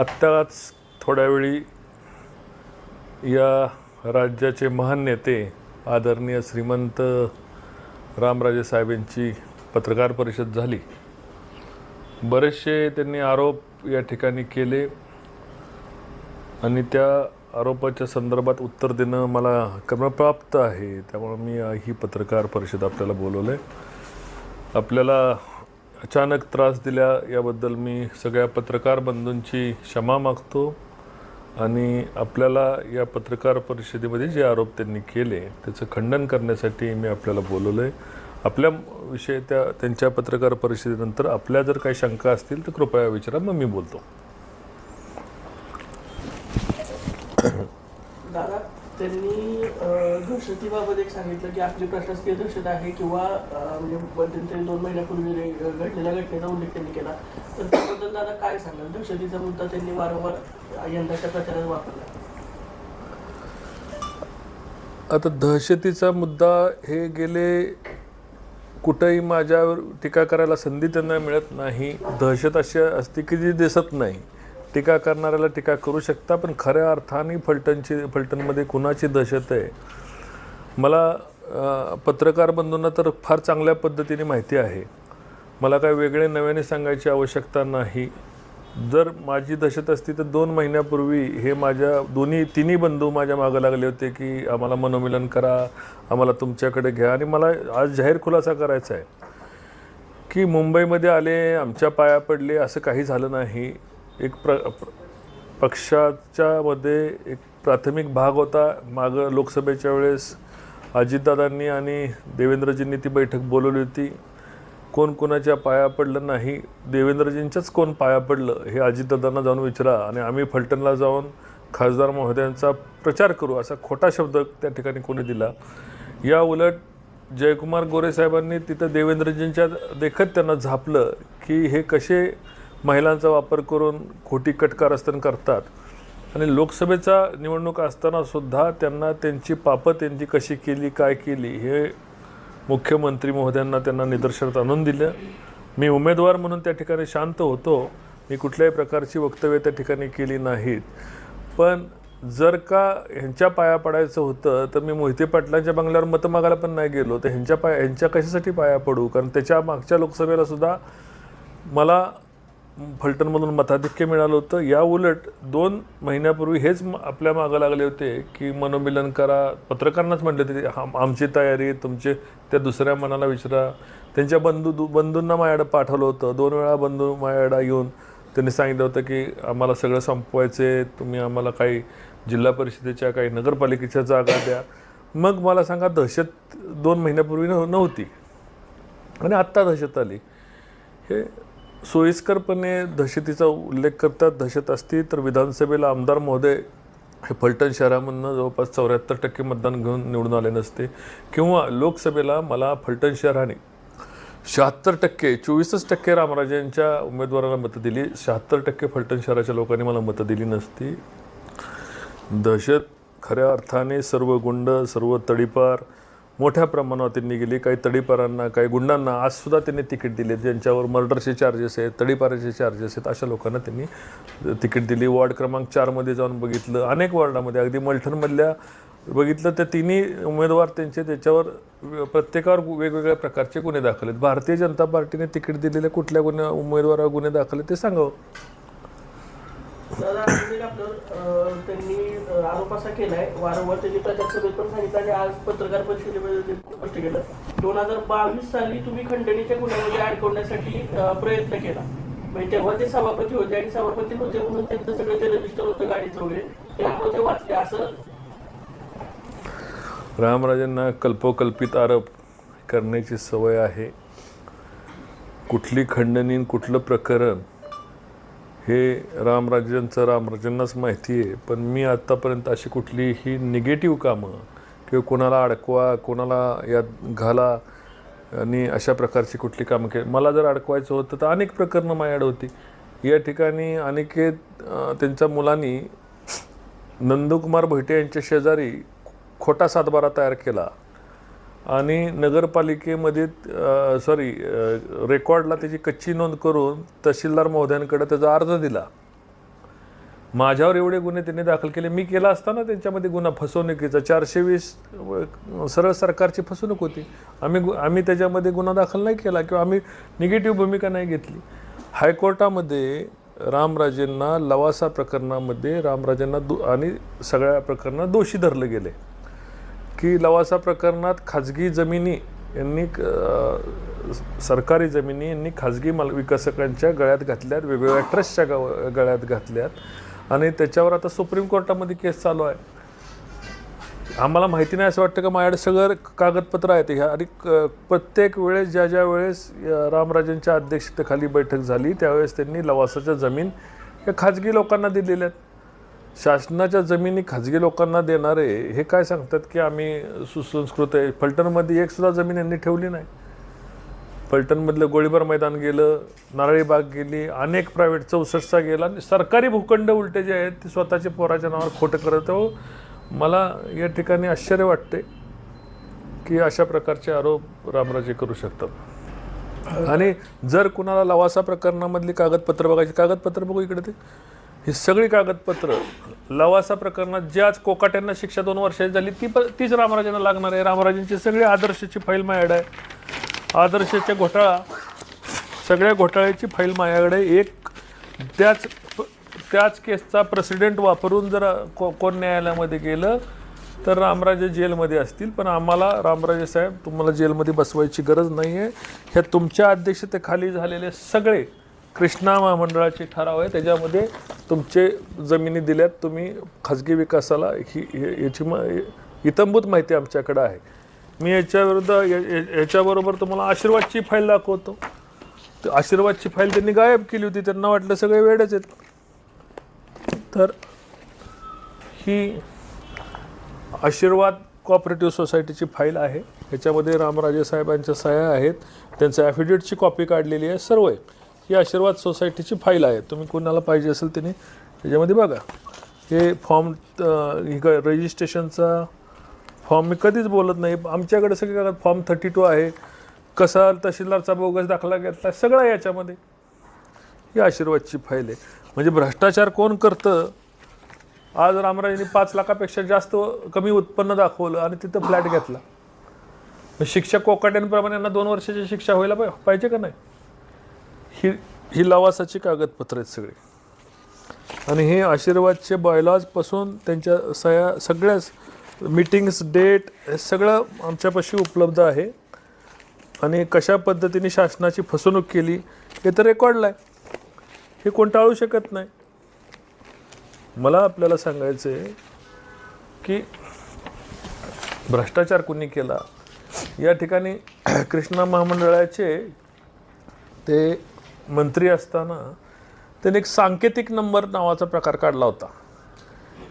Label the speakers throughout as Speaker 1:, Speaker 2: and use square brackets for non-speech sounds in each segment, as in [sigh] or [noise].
Speaker 1: आत्ताच थोड्या वेळी या राज्याचे महान नेते आदरणीय श्रीमंत रामराजे साहेबांची पत्रकार परिषद झाली. बरेचसे त्यांनी आरोप या ठिकाणी केले आणि त्या आरोपाच्या संदर्भात उत्तर देणं मला क्रमप्राप्त आहे. त्यामुळं मी ही पत्रकार परिषद आपल्याला बोलवलं आहे आपल्याला अचानक त्रास दिल्या याबद्दल मी सगळ्या पत्रकार बंधूंची क्षमा मागतो आणि आपल्याला या पत्रकार परिषदेमध्ये जे आरोप त्यांनी केले त्याचं खंडन करण्यासाठी मी आपल्याला बोलवलं आहे आपल्या विषयी त्या त्यांच्या पत्रकार परिषदेनंतर आपल्या जर काही शंका असतील तर कृपया विचारा मग मी बोलतो.
Speaker 2: दादा त्यांनी दहशतीबाबत एक सांगितलं की आपली प्रशासकीय दहशत आहे किंवा म्हणजे मध्यंतरी दोन महिन्यापूर्वी घडलेल्या घटनेचा उल्लेख त्यांनी केला. तर त्याबद्दल दादा काय सांगाल? दहशतीचा मुद्दा त्यांनी वारंवार यंदाच्या प्रचारात वापरला.
Speaker 1: आता दहशतीचा मुद्दा हे गेले कुठंही माझ्यावर टीका करायला संधी त्यांना मिळत नाही. दहशत अशी असते की जी दिसत नाही. टीका करणाऱ्याला टीका करू शकता पण खऱ्या अर्थाने फलटणची फलटणमध्ये कुणाची दहशत आहे? मला पत्रकार बंधूंना तर फार चांगल्या पद्धतीने माहिती आहे. मला काय वेगळे नव्याने सांगायची आवश्यकता नाही. जर माझी दहशत असती तर दोन महिन्यापूर्वी हे माझ्या दोन्ही तिन्ही बंधू माझ्या मागं लागले होते की आम्हाला मनोमिलन करा आम्हाला तुमच्याकडे घ्या. आणि मला आज जाहीर खुलासा करायचा आहे की मुंबईमध्ये आले आमच्या पाया पडले असं काही झालं नाही. एक प्र पक्षाच्यामध्ये पक्षाच्या मध्ये एक प्राथमिक भाग होता. मागं लोकसभेच्या वेळेस अजितदादांनी आणि देवेंद्रजींनी ती बैठक बोलवली होती. कोण कोणाच्या पाया पडलं नाही देवेंद्रजींच्याच कोण पाया पडलं हे अजितदादांना जाऊन विचारा. आणि आम्ही फलटणला जाऊन खासदार महोदयांचा प्रचार करू असा खोटा शब्द त्या ठिकाणी कोणी दिला. या उलट जयकुमार गोरे साहेबांनी तिथं देवेंद्रजींच्या देखत त्यांना झापलं की हे कसे महिलांचा वापर करून खोटी कटकारस्थान करतात. आणि लोकसभेचा निवडणूक असताना सुद्धा त्यांना त्यांची पापं त्यांची कशी केली काय केली हे मुख्यमंत्री महोदयांना त्यांना निदर्शनात आणून दिलं. मी उमेदवार म्हणून त्या ठिकाणी शांत होतो. मी कुठल्याही प्रकारची वक्तव्य त्या ठिकाणी केली नाहीत. पण जर का ह्यांच्या पाया पडायचं होतं तर मी मोहिते पाटलांच्या बंगल्यावर मतं मागायला पण नाही गेलो. तर ह्यांच्या पाया ह्यांच्या कशासाठी पाया पडू? कारण त्याच्या मागच्या लोकसभेला सुद्धा मला फलटणमधून मताधिक्य मिळालं होतं. या उलट दोन महिन्यापूर्वी हेच आपल्या मागं लागले होते की मनोमिलन करा. पत्रकारांनाच म्हटले होते आम- आमची तयारी तुमचे त्या दुसऱ्या मनाला विचारा. त्यांच्या बंधू दु- बंधूंना माझ्याकडं पाठवलं होतं. दोन वेळा बंधू माझ्याकडे येऊन त्यांनी सांगितलं होतं की आम्हाला सगळं संपवायचे तुम्ही आम्हाला काही जिल्हा परिषदेच्या काही नगरपालिकेच्या जागा द्या. मग मला सांगा दहशत दोन महिन्यापूर्वी नव्हती. आणि आत्ता दहशत आली. हे सोयीस्करपणे दहशतीचा उल्लेख करतात. दहशत असती तर विधानसभेला आमदार महोदय हे फलटण शहरामधनं जवळपास चौऱ्याहत्तर टक्के मतदान घेऊन निवडून आले नसते. किंवा लोकसभेला मला फलटण शहराने शहात्तर टक्के चोवीसच टक्के रामराजेंच्या उमेदवाराला मतं दिली. शहात्तर टक्के फलटण शहराच्या लोकांनी मला मतं दिली नसती. दहशत खऱ्या अर्थाने सर्व गुंड सर्व तडीपार मोठ्या प्रमाणावर त्यांनी गेली. काही तडीपारांना काही गुंडांना आजसुद्धा त्यांनी तिकीट दिले. ज्यांच्यावर मर्डरचे चार्जेस आहेत तडीपाराचे चार्जेस आहेत अशा लोकांना त्यांनी तिकीट दिली. वॉर्ड क्रमांक चारमध्ये जाऊन बघितलं. अनेक वॉर्डामध्ये अगदी मलठणमधल्या बघितलं तर तिन्ही उमेदवार त्यांचे त्याच्यावर प्रत्येकावर वेगवेगळ्या प्रकारचे गुन्हे दाखल आहेत. भारतीय जनता पार्टीने तिकीट दिलेल्या कुठल्या गुन्ह्या उमेदवारावर गुन्हे दाखल आहेत ते सांगावं.
Speaker 2: आपलं त्यांनी आरोप असा केलाय वारंवार त्यांनी प्रचारसभेत पण सांगितलं आणि आज पत्रकार परिषदेमध्ये स्पष्ट केलं. दोन हजार बावीस साली तुम्ही खंडणीच्या गुन्ह्यामध्ये अडकवण्यासाठी प्रयत्न केला. म्हणजे तेव्हा ते सभापती होते आणि सभापती होते म्हणून त्यांचं सगळं ते रजिस्टर होतं गाडीचं वगैरे. ते ते वाचले असं.
Speaker 1: रामराजांना कल्पोकल्पित आरोप करण्याची सवय आहे. कुठली खंडणी कुठलं प्रकरण हे रामराजांचं रामराजांनाच माहिती आहे पण मी आत्तापर्यंत अशी कुठलीही निगेटिव्ह कामं किंवा कोणाला अडकवा कोणाला यात घाला आणि अशा प्रकारची कुठली कामं केली. मला जर अडकवायचं होतं तर अनेक प्रकरणं माझ्याकडे होती. या ठिकाणी अनिकेत त्यांच्या मुलांनी नंदकुमार भोईटे यांच्या शेजारी खोटा सातबारा तयार केला. आणि नगरपालिकेमध्ये सॉरी रेकॉर्डला त्याची कच्ची नोंद करून तहसीलदार महोदयांकडे त्याचा अर्ज दिला. माझ्यावर एवढे गुन्हे त्यांनी दाखल केले. मी केला असताना त्यांच्यामध्ये गुन्हा फसवणुकीचा. चारशे वीस सरळ सरकारची फसवणूक होती. आम्ही गु- आम्ही त्याच्यामध्ये गुन्हा दाखल नाही केला किंवा आम्ही निगेटिव्ह भूमिका नाही घेतली. हायकोर्टामध्ये रामराजेंना लवासा प्रकरणामध्ये रामराजेंना दो आणि सगळ्या प्रकरणात दोषी धरले गेले. की लवासा प्रकरणात खाजगी जमिनी यांनी सरकारी जमिनी यांनी खाजगी माल विकसकांच्या गळ्यात घातल्यात वेगवेगळ्या ट्रस्टच्या गव गळ्यात घातल्यात. आणि त्याच्यावर आता सुप्रीम कोर्टामध्ये केस चालू आहे. आम्हाला माहिती नाही असं वाटतं का? माझ्याकडे सगळं कागदपत्र आहेत. ह्या आणि क- प्रत्येक वेळेस ज्या ज्या वेळेस रामराजांच्या अध्यक्षतेखाली बैठक झाली त्यावेळेस त्यांनी लवासाच्या जमीन या खाजगी लोकांना दिलेल्या आहेत. शासनाच्या जमिनी खाजगी लोकांना देणारे हे काय सांगतात की आम्ही सुसंस्कृत आहे? फलटणमध्ये एक सुद्धा जमीन यांनी ठेवली नाही. फलटणमधलं गोळीबार मैदान गेलं नारळी बाग गेली अनेक प्रायव्हेट चौसष्टचा गेला आणि सरकारी भूखंड उलटे जे आहेत ते स्वतःच्या पोराच्या नावावर खोटं करत आहो. हो, मला या ठिकाणी आश्चर्य वाटते की अशा प्रकारचे आरोप रामराजे करू शकतात. आणि जर कुणाला लवासा प्रकरणामधली कागदपत्र बघायची कागदपत्र बघू इकडे ते. ही सगळी कागदपत्र लवासा प्रकरणात ज्याच कोकाट्यांना शिक्षा दोन वर्षाची झाली ती प तीच रामराजांना लागणार आहे. रामराजांची सगळी आदर्शची फाईल माझ्याकडे आहे. आदर्शाच्या घोटाळा सगळ्या घोटाळ्याची फाईल माझ्याकडे एक त्याच त्याच केसचा प्रेसिडेंट वापरून जर को कोण न्यायालयामध्ये गेलं तर रामराजे जेलमध्ये असतील. पण आम्हाला रामराजे साहेब तुम्हाला जेलमध्ये बसवायची गरज नाही आहे ह्या तुमच्या अध्यक्षतेखाली झालेले सगळे कृष्णा महामंडळाचे ठराव आहे. त्याच्यामध्ये तुमचे जमिनी दिल्यात तुम्ही खाजगी विकासाला ही याची म इतंभूत माहिती आमच्याकडं आहे. मी याच्याविरुद्ध याच्याबरोबर तुम्हाला आशीर्वादची फाईल दाखवतो. तर आशीर्वादची फाईल त्यांनी गायब केली होती. त्यांना वाटलं सगळे वेळच आहेत. तर ही आशीर्वाद कॉपरेटिव्ह सोसायटीची फाईल आहे. ह्याच्यामध्ये रामराजे साहेबांच्या सह्या आहेत. त्यांच्या ॲफिडेविटची कॉपी काढलेली आहे. सर्व आहे ही आशीर्वाद सोसायटीची फाईल आहे. तुम्ही कोणाला पाहिजे असेल त्यांनी त्याच्यामध्ये बघा. हे फॉर्म ही क- रजिस्ट्रेशनचा फॉर्म मी कधीच बोलत नाही. आमच्याकडे सगळे कागद फॉर्म थर्टी टू आहे. कसा तहसीलदारचा बोगस दाखला घेतला सगळं आहे याच्यामध्ये. ही आशीर्वादची फाईल आहे. म्हणजे भ्रष्टाचार कोण करतं? आज रामराजेंनी पाच लाखापेक्षा जास्त कमी उत्पन्न दाखवलं आणि तिथं फ्लॅट घेतला. शिक्षक कोकाट्यांप्रमाणे यांना दोन वर्षाची शिक्षा व्हायला पाहिजे का नाही? ही ही लवासाची कागदपत्र आहेत सगळी. आणि हे आशीर्वादचे बॉयलॉजपासून त्यांच्या सया सगळ्याच मीटिंग्स डेट हे सगळं आमच्यापाशी उपलब्ध आहे. आणि कशा पद्धतीने शासनाची फसवणूक केली हे तर रेकॉर्डला आहे. हे कोण टाळू शकत नाही. मला आपल्याला सांगायचं आहे की भ्रष्टाचार कुणी केला? या ठिकाणी [clears throat] कृष्णा महामंडळाचे ते मंत्री असताना त्यांनी एक सांकेतिक नंबर नावाचा प्रकार काढला होता.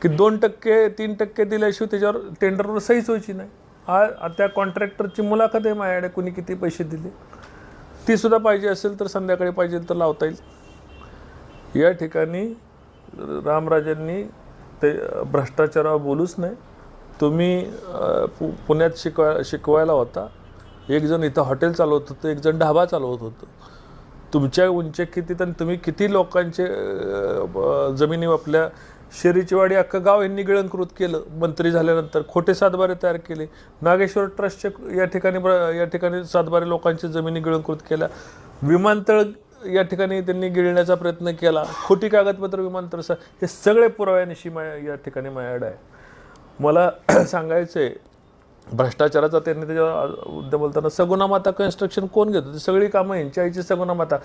Speaker 1: की दोन टक्के तीन टक्के दिल्याशिवाय त्याच्यावर टेंडरवर सहीच व्हायची नाही. हा त्या कॉन्ट्रॅक्टरची मुलाखत आहे माझ्याकडे कुणी किती पैसे दिले? ती सुद्धा पाहिजे असेल तर संध्याकाळी पाहिजे तर लावता येईल. या ठिकाणी रामराजांनी ते भ्रष्टाचारावर बोलूच नाही तुम्ही पु पुण्यात शिकवा शिकवायला होता. एक जण इथं हॉटेल चालवत होतं एक जण ढाबा चालवत होतं. तुमच्या उंची किती तर तुम्ही किती लोकांचे जमिनी आपल्या शेरीचीवाडी अख्खं गाव यांनी गिळंकृत केलं मंत्री झाल्यानंतर खोटे सातबारे तयार केले. नागेश्वर ट्रस्टचे या ठिकाणी या ठिकाणी सातबारे लोकांची जमिनी गिळंकृत केल्या. विमानतळ या ठिकाणी त्यांनी गिळण्याचा प्रयत्न केला. खोटी कागदपत्र विमानतळ हे सगळे पुराव्यानिशी मा या ठिकाणी माझ्याकडे आहे. मला [clears throat] सांगायचं आहे भ्रष्टाचाराचा त्यांनी त्याच्या उद्या बोलताना सगुणामाता कन्स्ट्रक्शन कोण घेतो? ती सगळी कामं यांच्या आईची सगुणामाता.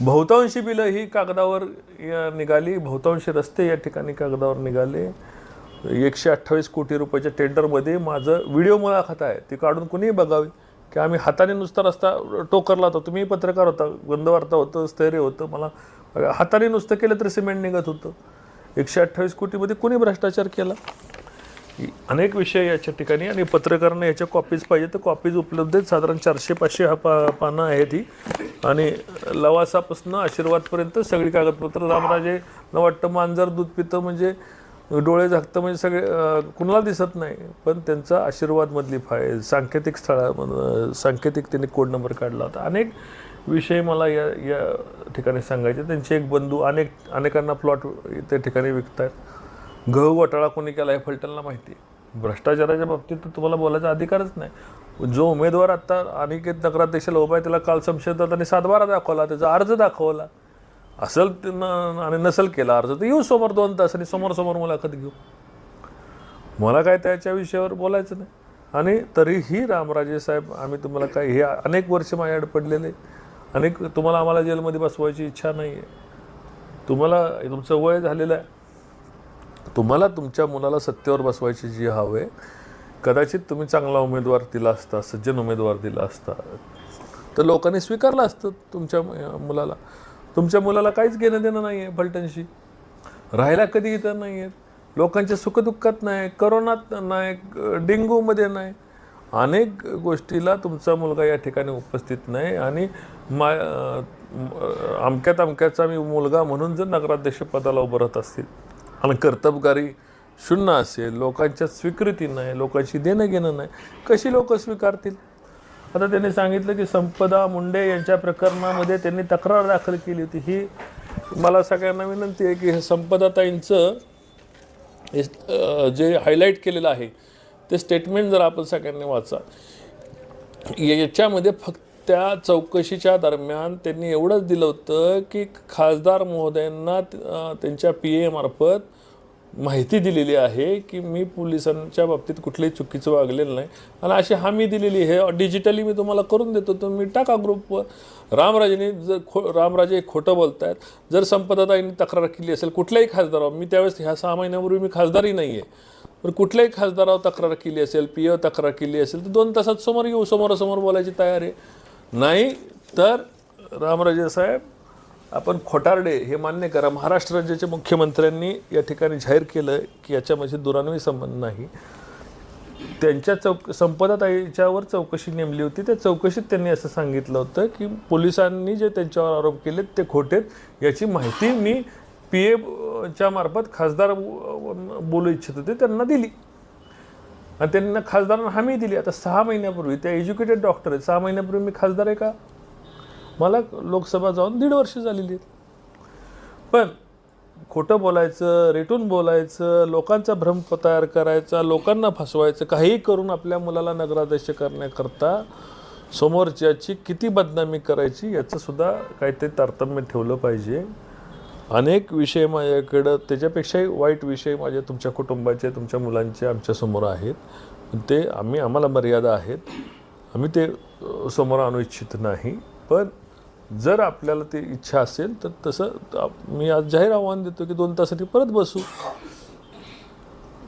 Speaker 1: बहुतांशी बिलं ही कागदावर या निघाली. बहुतांशी रस्ते या ठिकाणी कागदावर निघाले. एकशे अठ्ठावीस कोटी रुपयाच्या टेंडरमध्ये माझं व्हिडिओ मुळाखत आहे. ती काढून कुणीही बघावी. की आम्ही हाताने नुसता रस्ता टोकरला होता. तुम्ही पत्रकार होता. गंधवार्ता होतं स्थैर्य होतं. मला हाताने नुसतं केलं तर सिमेंट निघत होतं. एकशे अठ्ठावीस कोटीमध्ये कोणी भ्रष्टाचार केला? अनेक विषय याच्या ठिकाणी आणि पत्रकारांना याच्या कॉपीज पाहिजे तर कॉपीज उपलब्ध आहेत. साधारण चारशे पाचशे हा पा पानं आहेत ही. आणि लवासापासून आशीर्वादपर्यंत सगळी कागदपत्र. रामराजे न वाटतं मांजर दूध पितं म्हणजे डोळे झाकतं म्हणजे सगळे कुणाला दिसत नाही. पण त्यांचा आशीर्वादमधली फाय सांकेतिक स्थळा सांकेतिक त्यांनी कोड नंबर काढला होता. अनेक विषय मला या या ठिकाणी सांगायचे. त्यांचे एक बंधू अनेक अनेकांना प्लॉट त्या ठिकाणी विकत आहेत गहू घोटाळा कोणी केला हे फलटणला माहिती आहे. भ्रष्टाचाराच्या बाबतीत तर तुम्हाला बोलायचा अधिकारच नाही. जो उमेदवार आता अनिकेत नगराध्यक्षाला उभा आहे त्याला काल संशयदातांनी सातबारा दाखवला त्याचा अर्ज दाखवला. असेल न- आणि नसेल केला अर्ज तर येऊ समोर दोन तास आणि समोर समोर मुलाखत घेऊ. मला काय त्याच्या विषयावर बोलायचं नाही. आणि तरीही रामराजे साहेब आम्ही तुम्हाला काय हे अनेक वर्ष माझ्याकडे पडलेले अनेक तुम्हाला आम्हाला जेलमध्ये बसवायची इच्छा नाही आहे तुम्हाला तुमचं वय झालेलं आहे. तुम्हाला तुमच्या मुलाला सत्तेवर बसवायची जी हवं आहे कदाचित तुम्ही चांगला उमेदवार दिला असता सज्जन उमेदवार दिला असता तर लोकांनी स्वीकारलं असतं तुमच्या मुलाला तुमच्या मुलाला काहीच घेणं देणं नाही आहे फलटणशी राहायला कधी इथं नाही आहेत लोकांच्या सुखदुःखात नाही करोनात नाही डेंगूमध्ये नाही अनेक गोष्टीला तुमचा मुलगा या ठिकाणी उपस्थित नाही आणि मा अमक्यात अमक्याचा मी मुलगा म्हणून जर नगराध्यक्षपदाला उभं राहत असतील आणि कर्तबकारी शून्य असेल लोकांच्या स्वीकृती नाही लोकांशी देणं घेणं नाही कशी लोक स्वीकारतील? आता त्यांनी सांगितलं की संपदा मुंडे यांच्या प्रकरणामध्ये त्यांनी तक्रार दाखल केली होती. ही मला सगळ्यांना विनंती आहे की हे संपदाताईंचं हे, जे हायलाईट केलेलं आहे ते स्टेटमेंट जर आपण सगळ्यांनी वाचा याच्यामध्ये फक्त त्या चौकशीच्या दरम्यान त्यांनी एवढंच दिलं होतं की खासदार महोदयांना त्यांच्या पी एमार्फत माहिती दिलेली आहे की मी पोलिसांच्या बाबतीत कुठलंही चुकीचं वागलेलं नाही. आणि अशी हमी दिलेली आहे. डिजिटली मी तुम्हाला करून देतो. तुम्ही टाका ग्रुपवर रामराजेने जर खो रामराजे खोटं बोलत आहेत जर संपदाताईंनी तक्रार केली असेल कुठल्याही खासदारावर मी त्यावेळेस ह्या सहा महिन्यापूर्वी मी खासदारही नाही आहे पण कुठल्याही खासदारावर तक्रार केली असेल पी ओ तक्रार केली असेल तर दोन तासात समोर येऊ समोरासमोर बोलायची तयारी आहे. नाही तर रामराजे साहेब आपण खोटारडे हे मान्य करा. महाराष्ट्र राज्याच्या मुख्यमंत्र्यांनी या ठिकाणी जाहीर केलं की याच्यामध्ये दुरान्वयी संबंध नाही. त्यांच्या चौक संपदाताईच्यावर चौकशी नेमली होती. त्या चौकशीत त्यांनी असं सांगितलं होतं की पोलिसांनी जे त्यांच्यावर आरोप केले ते खोटेत याची माहिती मी पी एच्या मार्फत खासदार बोलू इच्छित होते त्यांना दिली. आणि त्यांना खासदारांना हमी दिली. आता सहा महिन्यापूर्वी त्या एज्युकेटेड डॉक्टर आहेत. सहा महिन्यापूर्वी मी खासदार आहे का? मला लोकसभा जाऊन दीड वर्ष झालेली आहेत. पण खोटं बोलायचं रेटून बोलायचं लोकांचा भ्रम तयार करायचा लोकांना फसवायचं काहीही करून आपल्या मुलाला नगराध्यक्ष करण्याकरता समोरच्याची किती बदनामी करायची याचंसुद्धा काहीतरी तारतम्य ठेवलं पाहिजे. अनेक विषय माझ्याकडं त्याच्यापेक्षाही वाईट विषय माझ्या तुमच्या कुटुंबाचे तुमच्या मुलांचे आमच्यासमोर आहेत. ते आम्ही आम्हाला मर्यादा आहेत. आम्ही ते समोर आणू इच्छित नाही. पण जर आपल्याला ती इच्छा असेल तर तसं मी आज जाहीर आव्हान देतो की दोन तासाठी परत बसू.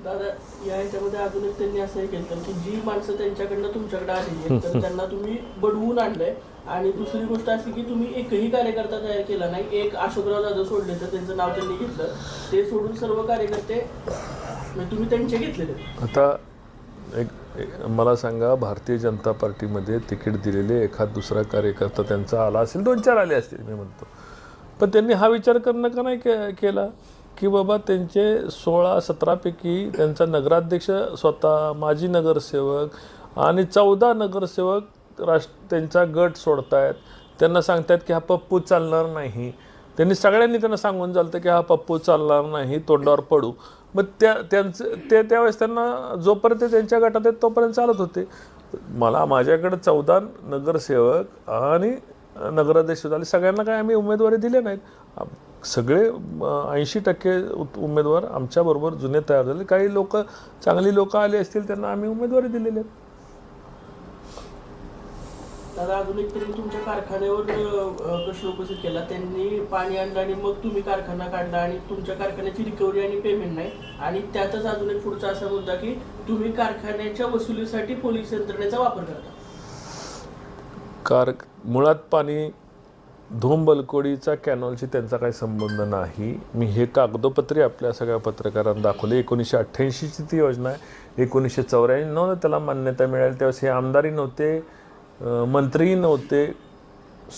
Speaker 2: दादा या ह्याच्यामध्ये अजून एक त्यांनी असं हे केलं की जी माणसं त्यांच्याकडनं तुमच्याकडे आलेली आहेत तर [laughs] त्यांना तुम्ही बडवून आणलंय. आणि दुसरी गोष्ट अशी की तुम्ही एकही कार्यकर्ता तयार केला नाही. एक अशोकराव जाधव सोडले तर त्यांचं नाव त्यांनी घेतलं. ते सोडून सर्व कार्यकर्ते म्हणजे तुम्ही त्यांचे घेतलेले.
Speaker 1: आता एक एक- मला सांगा भारतीय जनता पार्टीमध्ये तिकीट दिलेले एखाद दुसरा कार्यकर्ता त्यांचा आला असेल दोन चार आले असतील मी म्हणतो. पण त्यांनी हा विचार करणं का नाही के केला? की बाबा त्यांचे सोळा सतरापैकी त्यांचा नगराध्यक्ष स्वतः माजी नगरसेवक आणि चौदा नगरसेवक राष्ट्र त्यांचा गट सोडतायत. त्यांना सांगतायत की हा पप्पू चालणार नाही. त्यांनी सगळ्यांनी त्यांना सांगून चालतं की हा पप्पू चालणार नाही तोंडावर पडू. मग त्या त्यांचं ते त्यावेळेस त्यांना जोपर्यंत त्यांच्या गटात आहेत तोपर्यंत चालत होते. मला माझ्याकडे चौदा नगरसेवक आणि नगराध्यक्ष झाले. सगळ्यांना काय आम्ही उमेदवारी दिले नाहीत? सगळे ऐंशी टक्के उमेदवार आमच्याबरोबर जुने तयार झाले. काही लोक चांगली लोक आली असतील त्यांना आम्ही उमेदवारी दिलेली आहेत
Speaker 2: दादा अजून एक तुमच्या कारखान्यावर प्रश्न उपस्थित केला. त्यांनी पाणी आणलं आणि मग तुम्ही कारखाना काढला आणि तुमच्या कारखान्याची रिकव्हरी आणि पेमेंट नाही. आणि त्यातच अजून एक पुढचा असा मुद्दा की तुम्ही कारखान्याच्या वसुलीसाठी पोलीस यंत्रणेचा वापर करता.
Speaker 1: कार मुळात पाणी धूम बलकोडीचा कॅनॉलशी त्यांचा काही संबंध नाही. मी हे कागदोपत्री आपल्या सगळ्या पत्रकारांना दाखवले. एकोणीसशे अठ्ठ्याऐंशीची ती योजना आहे. एकोणीसशे चौऱ्याण्णवला त्याला मान्यता मिळाली. त्यावेळेस हे आमदारही नव्हते मंत्रीही नव्हते.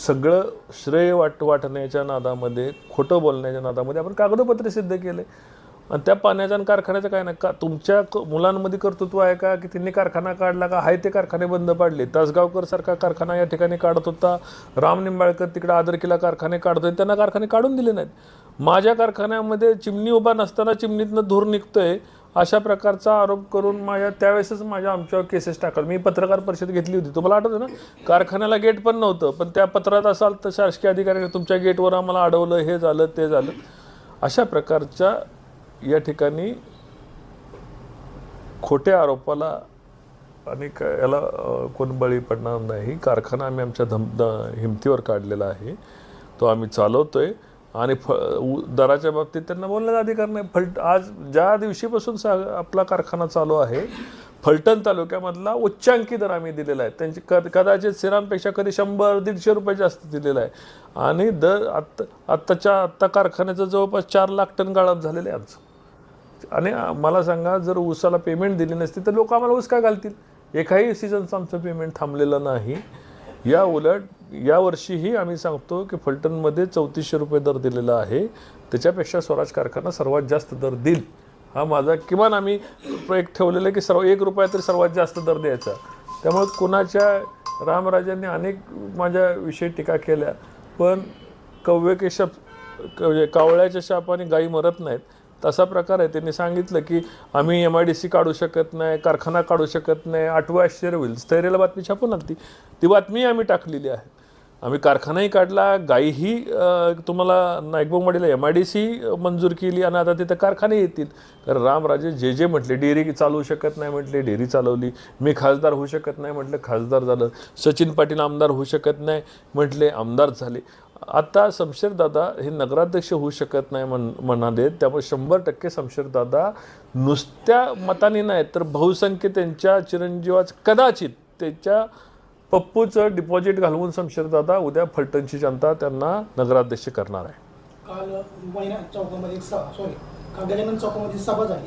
Speaker 1: सगळं श्रेय वाट वाटण्याच्या नादामध्ये खोटं बोलण्याच्या नादामध्ये आपण कागदोपत्री सिद्ध केले. आणि त्या पाण्याच्या आणि कारखान्याचं काय नाही. का तुमच्या क- मुलांमध्ये कर्तृत्व आहे का? की त्यांनी कारखाना काढला का? आहे ते कारखाने बंद पाडले. तासगावकर सारखा कारखाना या ठिकाणी काढत होता. राम निंबाळकर तिकडे आदरकीला कारखाने काढतोय. त्यांना कारखाने काढून दिले नाहीत. माझ्या कारखान्यामध्ये चिमणी उभा नसताना चिमणीतनं धूर निघतोय अशा प्रकारचा आरोप करून माझ्या त्यावेळेसच माझ्या आमच्यावर केसेस टाकल मी पत्रकार परिषद घेतली होती. तुम्हाला आठवतं ना? कारखान्याला गेट पण नव्हतं. पण त्या पत्रात असाल तर शासकीय अधिकाऱ्याने तुमच्या गेटवर आम्हाला अडवलं हे झालं ते झालं. अशा प्रकारच्या या ठिकाणी खोट्या आरोपाला आणि क- याला कोण बळी पडणार नाही. कारखाना आम्ही आमच्या धम द हिमतीवर काढलेला आहे. तो आम्ही चालवतो आहे आणि फ दराच्या बाबतीत त्यांना बोलण्याचा अधिकार नाही. फलट आज ज्या दिवशीपासून सा आपला कारखाना चालू आहे फलटण तालुक्यामधला उच्चांकी दर आम्ही दिलेला आहे. त्यांची कद कदाचित सिरामपेक्षा कधी शंभर दीडशे रुपये जास्त दिलेला आहे. आणि दर आत्ता आत्ताच्या आत्ता कारखान्याचं जवळपास चार लाख टन गाळप झालेलं आहे आमचं. आणि मला सांगा जर ऊसाला पेमेंट दिली नसती तर लोक आम्हाला ऊस का घालतील? एकाही सीझनचं आमचं पेमेंट थांबलेलं नाही. या उलट यावर्षीही आम्ही सांगतो की फलटणमध्ये चौतीसशे रुपये दर दिलेला आहे. त्याच्यापेक्षा स्वराज कारखाना सर्वात जास्त दर देईल. हा माझा किमान आम्ही एक ठेवलेला आहे की सर्व एक रुपया तरी सर्वात जास्त दर द्यायचा. त्यामुळे कुणाच्या रामराजांनी अनेक माझ्याविषयी टीका केल्या पण कव्यके शप क- म्हणजे कावळ्याच्या शापाने गायी मरत नाहीत. तसा प्रकार आहे. त्यांनी सांगितलं की आम्ही एम आय डी सी काढू शकत नाही कारखाना काढू शकत नाही आठवं आश्चर्य होईल. स्थैर्याला बातमी छापून लागती ती बातमी आम्ही टाकलेली आहे. आम्ही कारखानाही काढला गायीही तुम्हाला तुम्हाला नाईकबोंगवाडीला एम आय डी सी मंजूर केली आणि आता तिथं कारखाने येतील. कारण रामराजे जे जे म्हटले डेअरी चालवू शकत नाही म्हटले डेअरी चालवली. मी खासदार होऊ शकत नाही म्हटलं खासदार झालं. सचिन पाटील आमदार होऊ शकत नाही म्हटले आमदार झाले. आता शमशेरदादा हे नगराध्यक्ष होऊ शकत नाही म्हण म्हणाले. त्यामुळे शंभर टक्के शमशेरदादा नुसत्या मताने नाही तर बहुसंख्य त्यांच्या चिरंजीवाच कदाचित त्याच्या पप्पूचं डिपॉझिट घालवून शमशेरदादा उद्या फलटणची जनता त्यांना नगराध्यक्ष करणार आहे.
Speaker 3: काल महिना चौकामध्ये सॉरी काल गजानन चौकामध्ये सभा झाली.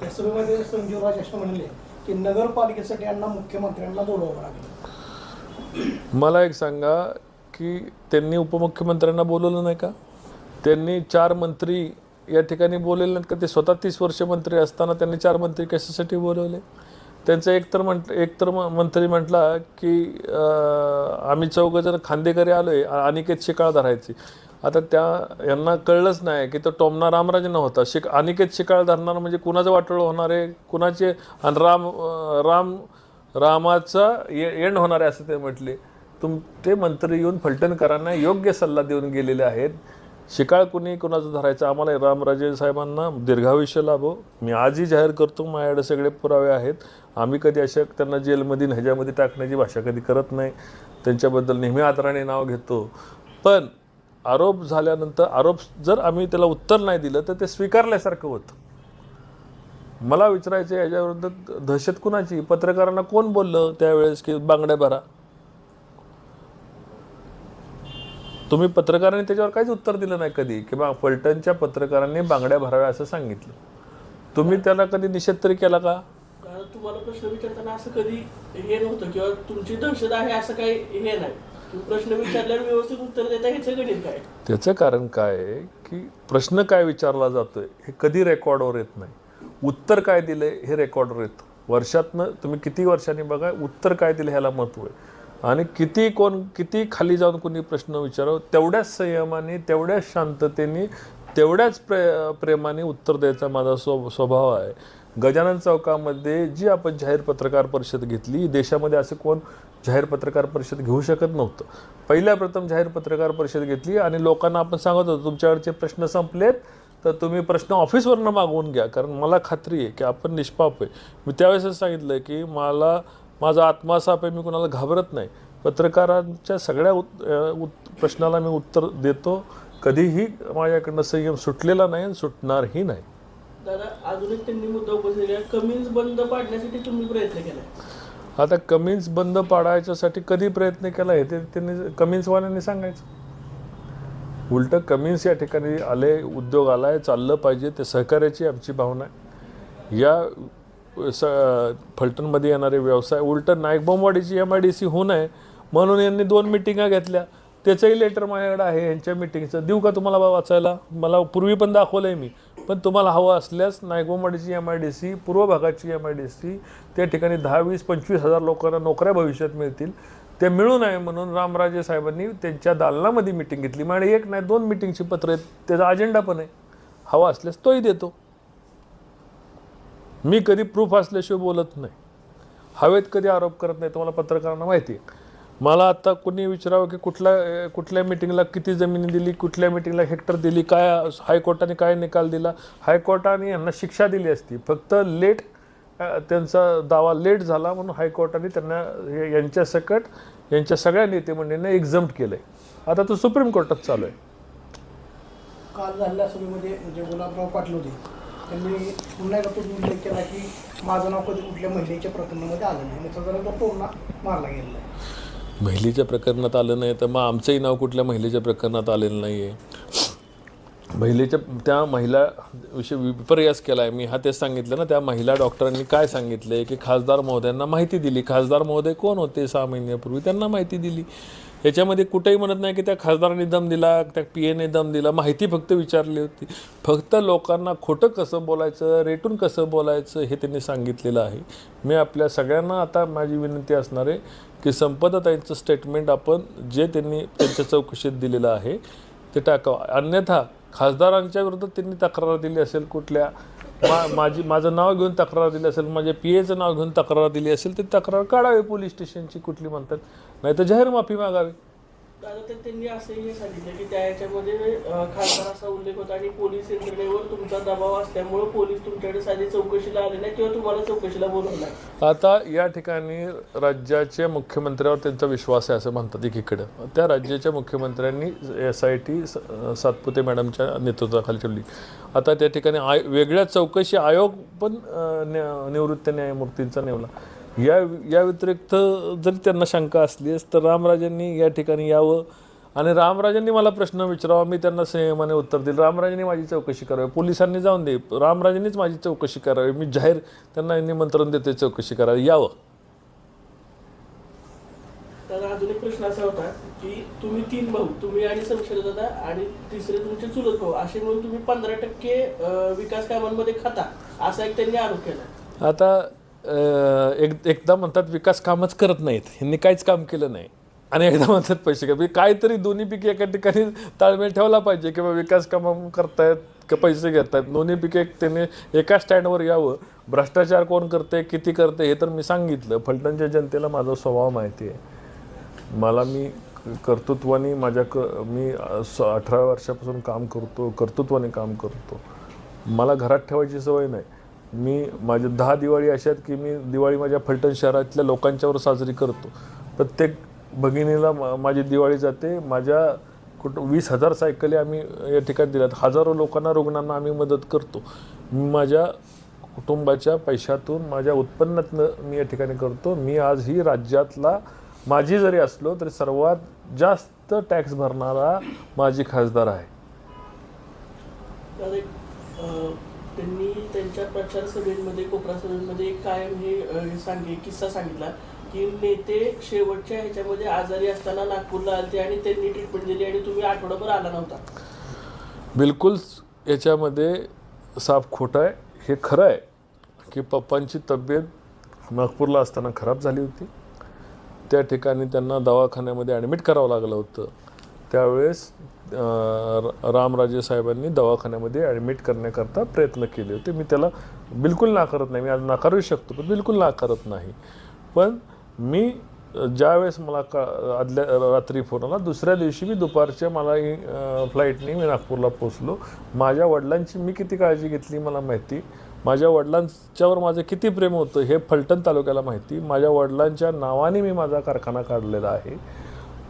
Speaker 3: त्या सभेमध्ये संजीव राज असे म्हणले की नगरपालिकेसाठी यांना मुख्यमंत्र्यांना बोलवावं लागेल.
Speaker 1: मला एक सांगा की त्यांनी उपमुख्यमंत्र्यांना बोलवलं नाही का? त्यांनी चार मंत्री या ठिकाणी बोलवले नाहीत का? ते स्वतः तीस वर्ष मंत्री असताना त्यांनी चार मंत्री कशासाठी बोलवले? त्यांचं एकतर म्हण एकतर म- मंत्री म्हटला की अं, आम्ही चौघजण खांदेकरी आलो आहे अनिकेत शिकाळ धरायची आता त्या यांना कळलंच नाही की तो टोमना रामराजे नव्हता शिक अनिकेत शिकाळ धरणार म्हणजे कुणाचं वाटोळ होणार आहे? कुणाचे? आणि राम राम रामाचा एंड होणार आहे असं ते म्हटले. तुम ते मंत्री येऊन फलटणकरांना योग्य सल्ला देऊन गेलेले आहेत. शिकाळ कुणी कुणाचं धरायचं? आम्हाला रामराजे साहेबांना दीर्घायुष्य लाभो. मी आजही जाहीर करतो माझ्याकडे सगळे पुरावे आहेत. आम्ही कधी अशा त्यांना जेलमध्ये ह्याच्यामध्ये टाकण्याची भाषा कधी करत नाही. त्यांच्याबद्दल नेहमी आदराने नाव घेतो. पण आरोप झाल्यानंतर आरोप जर आम्ही त्याला उत्तर नाही दिलं तर ते स्वीकारल्यासारखं होतं. मला विचारायचं याच्याविरुद्ध दहशत कुणाची? पत्रकारांना कोण बोललं त्यावेळेस की बांगड्या भरा? तुम्ही पत्रकारांनी त्याच्यावर काहीच उत्तर दिलं नाही कधी की बा फलटणच्या पत्रकारांनी बांगड्या भराव्या असं सांगितलं. तुम्ही त्याला कधी निषेध तरी केला का?
Speaker 2: तुम्हाला प्रश्न विचारताना असं कधी हे नव्हतं किंवा तुमची दहशत आहे असं काही हे नाही. प्रश्न विचारल्यावर व्यवस्थित उत्तर देता ह्याचं गणित काय?
Speaker 1: त्याचं कारण काय आहे की प्रश्न काय विचारला जातोय हे कधी रेकॉर्डवर येत नाही. उत्तर काय दिलंय हे रेकॉर्डवर येतं. वर्षातनं तुम्ही किती वर्षांनी बघा उत्तर काय दिलं ह्याला महत्त्व आहे. आणि किती कोण किती खाली जाऊन कोणी प्रश्न विचारावं तेवढ्याच संयमाने तेवढ्याच शांततेने तेवढ्याच प्रे प्रेमाने उत्तर द्यायचा माझा स्व स्वभाव आहे. गजानन चौकामध्ये जी आपण जाहीर पत्रकार परिषद घेतली देशामध्ये असं कोण जाहीर पत्रकार परिषद घेऊ शकत नव्हतं. पहिल्या प्रथम जाहीर पत्रकार परिषद घेतली आणि लोकांना आपण सांगत होतो तुमच्याकडचे प्रश्न संपलेत तर तुम्ही प्रश्न ऑफिसवरनं मागवून घ्या कारण मला खात्री आहे की आपण निष्पाप आहे. मी त्यावेळेसच सांगितलं की मला माझा आत्मा साप आहे मी कोणाला घाबरत नाही. पत्रकारांच्या सगळ्या उत, उत प्रश्नाला मी उत्तर देतो. कधीही माझ्याकडनं संयम सुटलेला नाही आणि सुटणारही नाही.
Speaker 2: दादा अजून एक त्यांनी मुद्दा उपस्थित केला. कमीज बंद पाडण्यासाठी तुम्ही प्रयत्न केलाय
Speaker 1: आता कमीन्स बंद पाडायच्यासाठी कधी प्रयत्न केला आहे ते त्यांनी कमिन्सवाल्यांनी सांगायचं. उलटं कमिन्स या ठिकाणी आले उद्योग आलाय चाललं पाहिजे ते सहकार्याची आमची भावना आहे. या स फलटणमध्ये येणारे व्यवसाय. उलटं नायकबोमवाडीची एम आय डी सी होऊ नये म्हणून यांनी दोन मिटिंगा घेतल्या. त्याचंही लेटर माझ्याकडे आहे यांच्या मिटिंगचं देऊ का तुम्हाला बा वाचायला? मला पूर्वी पण दाखवलं आहे मी. पण तुम्हाला हवं असल्यास नायगोमाडीची एम आय डी सी पूर्व भागाची एम आय डी सी त्या ठिकाणी दहा वीस पंचवीस हजार लोकांना नोकऱ्या भविष्यात मिळतील. ते मिळू नये म्हणून रामराजे साहेबांनी त्यांच्या दालनामध्ये मिटिंग घेतली. म्हणजे एक नाही दोन मिटिंगची पत्र आहेत. त्याचा अजेंडा पण आहे. हवा असल्यास तोही देतो. मी कधी प्रूफ असल्याशिवाय बोलत नाही. हवेत कधी आरोप करत नाही तुम्हाला पत्रकारांना माहिती आहे. मला आता कोणी विचारावं की कुठल्या कुठल्या मिटिंगला किती जमिनी दिली कुठल्या मिटिंगला हेक्टर दिली काय हायकोर्टाने काय निकाल दिला. हायकोर्टाने यांना शिक्षा दिली असती. फक्त लेट त्यांचा दावा लेट झाला म्हणून हायकोर्टाने त्यांना यांच्यासकट यांच्या सकट यांच्या सगळ्या नेते मंडळींना एक्झम्प्ट केलं आहे आता तो सुप्रीम कोर्टात चालू आहे.
Speaker 3: काल झालेल्या सभेमध्ये जे गुलाबराव पाटील होते त्यांनी पुन्हा एकदा तुम्ही उल्लेख केला की माझं नाव कधी कुठल्या महिलेच्या प्रकरणामध्ये आलं नाही. त्याचा जरा तो मारला गेलेला आहे.
Speaker 1: महिलेच्या प्रकरणात आलं नाही तर मग आमचंही नाव कुठल्या महिलेच्या प्रकरणात आलेलं नाही आहे महिलेच्या त्या महिला विषयी विपर्यास केला आहे मी हा तेच सांगितलं ना त्या महिला डॉक्टरांनी काय सांगितलं आहे की खासदार महोदयांना माहिती दिली. खासदार महोदय कोण होते सहा महिन्यापूर्वी? त्यांना माहिती दिली. याच्यामध्ये कुठेही म्हणत नाही की त्या खासदारांनी दम दिला त्या पी एने दम दिला. माहिती फक्त विचारली होती. फक्त लोकांना खोटं कसं बोलायचं रेटून कसं बोलायचं हे त्यांनी सांगितलेलं आहे. मी आपल्या सगळ्यांना आता माझी विनंती असणार आहे की संपदाताईंचं स्टेटमेंट आपण जे त्यांनी त्यांच्या चौकशीत दिलेलं आहे ते टाकावं. अन्यथा खासदारांच्या विरोधात त्यांनी तक्रार दिली असेल कुठल्या मा माझी माझं नाव घेऊन तक्रार दिली असेल माझ्या पी एचं नाव घेऊन तक्रार दिली असेल ते तक्रार काढावी पोलीस स्टेशनची कुठली म्हणतात. नाही तर जाहीर माफी मागावी.
Speaker 2: तर त्यांनी असंही हे सांगितलं की त्या याच्यामध्ये अं, खासदाराचा उल्लेख होता आणि पोलीस यंत्रणेवर तुमचा दबाव असल्यामुळे पोलीस तुमच्याकडे साधी चौकशीला आले नाही किंवा तुम्हाला चौकशीला बोलवलं
Speaker 1: आता या ठिकाणी राज्याच्या मुख्यमंत्र्यावर त्यांचा विश्वास आहे असं म्हणतात एकीकडं. त्या राज्याच्या मुख्यमंत्र्यांनी एस आय टी सातपुते मॅडमच्या नेतृत्वाखाली ठेवली. आता त्या ठिकाणी आय वेगळ्या चौकशी आयोग पण निवृत्त न्यायमूर्तींचा नेमला. या या व्यतिरिक्त जरी त्यांना शंका असलीच तर रामराजांनी या ठिकाणी यावं. आणि रामराजांनी मला प्रश्न विचारावा मी त्यांना संयमाने उत्तर दिलं रामराजांनी माझी चौकशी करावी. पोलिसांनी जाऊन दे. रामराजांनीच माझी चौकशी करावी. मी जाहीर त्यांना निमंत्रण देते चौकशी करावी. यावं.
Speaker 2: तर अजून एक प्रश्न असा होता की तुम्ही तीन भाऊ तुम्ही आणि संशय दादा आणि तिसरे तुमचे चुलत भाऊ असे मिळून तुम्ही पंधरा टक्के विकास कामांमध्ये खाता असा एक त्यांनी आरोप केला.
Speaker 1: आता एक एकदा म्हणतात विकास कामच करत नाहीत. ह्यांनी काहीच काम केलं नाही. आणि एकदा [laughs] म्हणतात पैसे का काहीतरी दोन्हीपैकी एका ठिकाणी ताळमेळ ठेवला पाहिजे किंवा विकास कामं करतायत का पैसे घेत आहेत दोन्हीपैकी एक त्याने एका स्टँडवर यावं. भ्रष्टाचार कोण करते किती करते हे तर मी सांगितलं. फलटणच्या जनतेला माझा स्वभाव माहिती आहे. मला मी कर्तृत्वाने माझ्या क मी अठरा वर्षापासून काम करतो कर्तृत्वाने काम करतो. मला घरात ठेवायची सवय नाही. मी माझ्या दहा दिवाळी अशा आहेत की मी दिवाळी माझ्या फलटण शहरातल्या लोकांच्यावर साजरी करतो. प्रत्येक भगिनीला मा- माझी दिवाळी जाते. माझ्या कुठ वीस हजार सायकली आम्ही या ठिकाणी दिल्यात. हजारो लोकांना रुग्णांना आम्ही मदत करतो. मी माझ्या कुटुंबाच्या पैशातून माझ्या उत्पन्नातनं मी या ठिकाणी करतो. मी आज ही राज्यातला माझी जरी असलो तरी सर्वात जास्त टॅक्स भरणारा माझी खासदार आहे.
Speaker 2: त्यांनी त्यांच्या प्रचार सभेमध्ये कोपरा सभेमध्ये कायम हे हे सांगे किस्सा सांगितला की नेते शेवटच्या ह्याच्यामध्ये आजारी असताना नागपूरला आलते आणि त्यांनी ट्रीटमेंट दिली आणि तुम्ही आठवडाभर आला नव्हता.
Speaker 1: बिलकुल याच्यामध्ये साफ खोटं आहे. हे खरं आहे की पप्पांची तब्येत नागपूरला असताना खराब झाली होती. त्या ठिकाणी त्यांना दवाखान्यामध्ये ॲडमिट करावं लागलं होतं. त्यावेळेस रामराजे साहेबांनी दवाखान्यामध्ये ॲडमिट करण्याकरता प्रयत्न केले होते. मी त्याला बिलकुल नाकारत नाही. मी आज नाकारू शकतो पण बिलकुल नाकारत नाही. पण मी ज्यावेळेस मला का आदल्या रात्री फोन आला दुसऱ्या दिवशी मी दुपारच्या मला फ्लाईटने मी नागपूरला पोचलो माझ्या वडिलांची मी किती काळजी घेतली मला माहिती? माझ्या वडिलांच्यावर माझं किती प्रेम होतं हे फलटण तालुक्याला माहिती? माझ्या वडिलांच्या नावाने मी माझा कारखाना काढलेला आहे.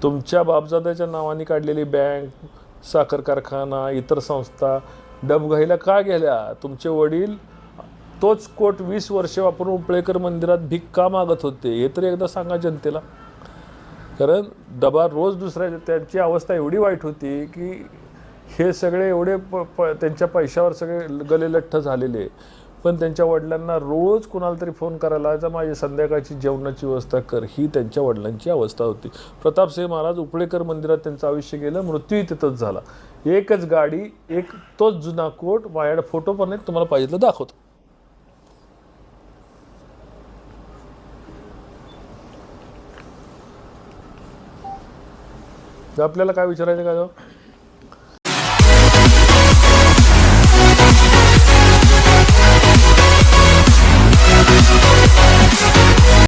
Speaker 1: तुमच्या बापजादाच्या नावाने काढलेली बँक साखर कारखाना इतर संस्था डबघाईला का गेल्या? तुमचे वडील तोच कोट वीस वर्षे वापरून उपळेकर मंदिरात भीक का मागत होते. हे तरी एकदा सांगा जनतेला. कारण डबा रोज दुसऱ्या त्यांची अवस्था एवढी वाईट होती की हे सगळे एवढे प प त्यांच्या पैशावर सगळे गले लठ्ठ झालेले. पण त्यांच्या वडिलांना रोज कुणाला तरी फोन करायला जा माझी संध्याकाळची जेवणाची व्यवस्था कर ही त्यांच्या वडिलांची अवस्था होती. प्रतापसिंह महाराज उपळेकर मंदिरात त्यांचं आयुष्य गेलं मृत्यूही तिथंच झाला. एकच गाडी एक तोच जुना कोट माझ्याकडे फोटो पण आहेत तुम्हाला पाहिजे तर दाखवतो. आपल्याला काय विचारायचं का